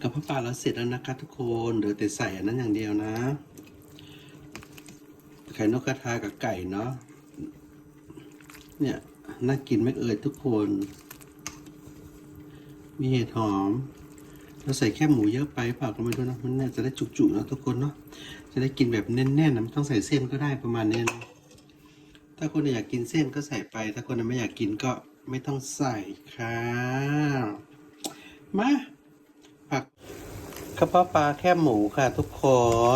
กระเพาะปลาเราเสร็จแล้วนะคะทุกคนเหลือแต่ใส่อันนั้นอย่างเดียวนะ ไข่นกกระทากับไก่เนาะ เนี่ยน่ากินไม่เอ่ยทุกคน มีเห็ดหอม เราใส่แค่หมูเยอะไปเปล่าก็ไม่รู้นะ มันน่าจะได้จุกๆนะทุกคนเนาะ จะได้กินแบบแน่นๆนะไม่ต้องใส่เส้นก็ได้ประมาณนี้นะถ้าคนอยากกินเส้นก็ใส่ไป ถ้าคนไม่อยากกินก็ไม่ต้องใส่ค่ะ มา กระเพาะปลาแค่หมูค่ะทุกค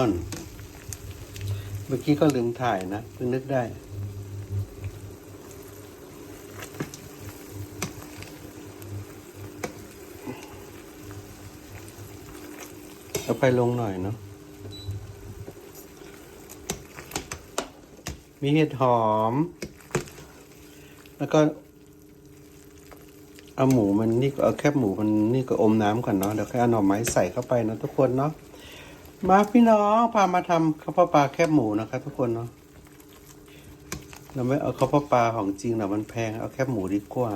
น เมื่อกี้ก็ลืมถ่ายนะเพิ่งนึกได้ เอาไปลงหน่อยเนาะ มีเห็ดหอม แล้วก็ เอาหมูมันนี่ก็เอาแคบหมูมันนี่ก็อมน้ำก่อนเนาะเดี๋ยวแค่อยเอาหน่อไม้ใส่เข้าไปนะทุกคนเนาะมาพี่น้องพามาทำข้าวปลาแคบหมูนะคะทุกคนเนาะเราไม่เอาข้าวปลาของจริงหรอกมันแพงเอาแคบหมูดีกว่า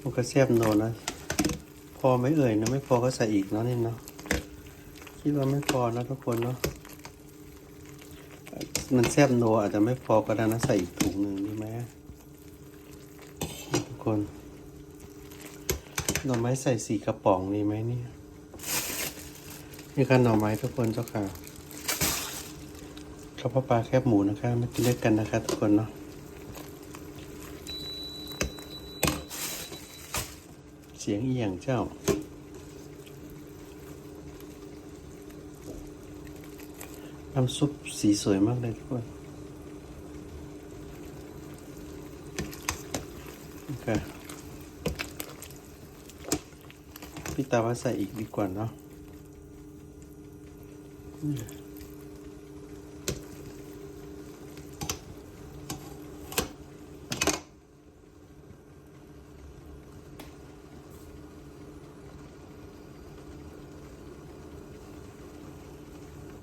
มันก็แซ่บโนนะพอไม่เอ่ยนะไม่พอก็ใส่อีกเนาะนี่เนาะคิดว่าไม่พอนะทุกคนเนาะมันแซ่บโนอาจจะไม่พอก็ได้นะใส่อีกถุงหนึ่งดีไหม คนหน่อไม้ใส่สีกระป๋องดีไหมเนี่ยนี่ค่ะหน่อไม้ทุกคนเจ้าค่ะข้าวปลาแคบหมูนะคะมากินด้วยกันนะคะทุกคนเนาะเสียงอีหยังเจ้าน้ำซุปสีสวยมากเลยทุกคน โอเคพี่ตาว่าใส่อีกดีกว่าเนาะ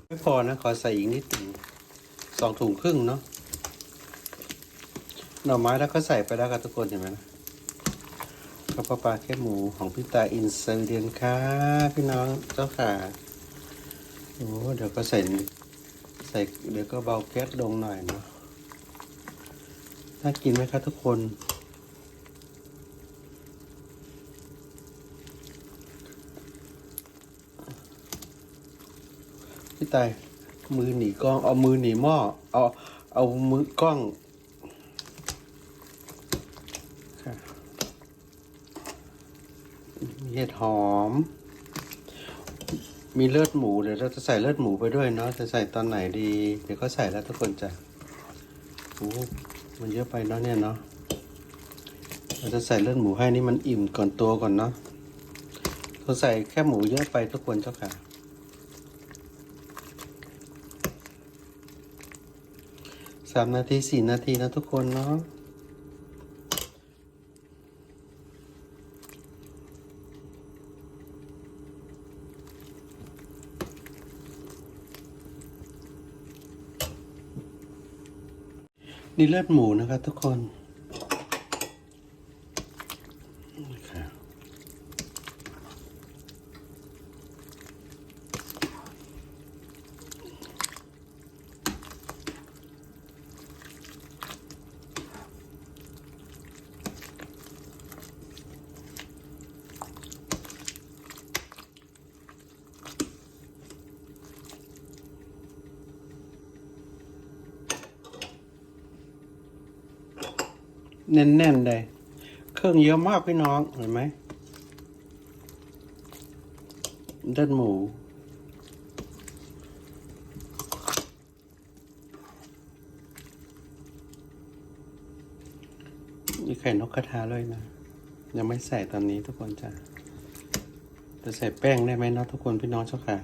ไม่พอนะ ขอใส่อีกนิดหนึ่งสองถุงครึ่งเนาะ หน่อไม้แล้วก็ใส่ไปแล้วครับทุกคนเห็นไหมนะกระเพาปลาแค่หมูของพี่ตาอินเซอร์เดียนค่ะพี่น้องเจ้าขาโอ้เดี๋ยวก็ใส่ใส่เดี๋ยวก็เบาแก๊สลงหน่อยเนาะน่ากินไหมครับทุกคนพี่ตายมือหนีกล้องเอามือหนีหม้อเอาเอามือกล้องค่ะมี เห็ดหอม มีเลือดหมูเดี๋ยวเราจะใส่เลือดหมูไปด้วยเนาะจะใส่ตอนไหนดี เดี๋ยวก็ใส่แล้วทุกคนจะโอ้มันเยอะไปเนาะเนี่ยเนาะเราจะใส่เลือดหมูให้นี่มันอิ่มก่อนตัวก่อนเนาะเราใส่แค่หมูเยอะไปทุกคนเจ้าค่ะสามนาทีสี่นาทีนะทุกคนเนาะ นี่เลือดหมูนะครับทุกคน แน่นๆเลย เครื่องเยอะมากพี่น้อง เห็นไหมเลือดหมูมีไข่นกกระทาด้วยนะ ยังไม่ใส่ตอนนี้ทุกคนจ้ะจะใส่แป้งได้ไหมเนาะทุกคนพี่น้องเจ้าค่ะ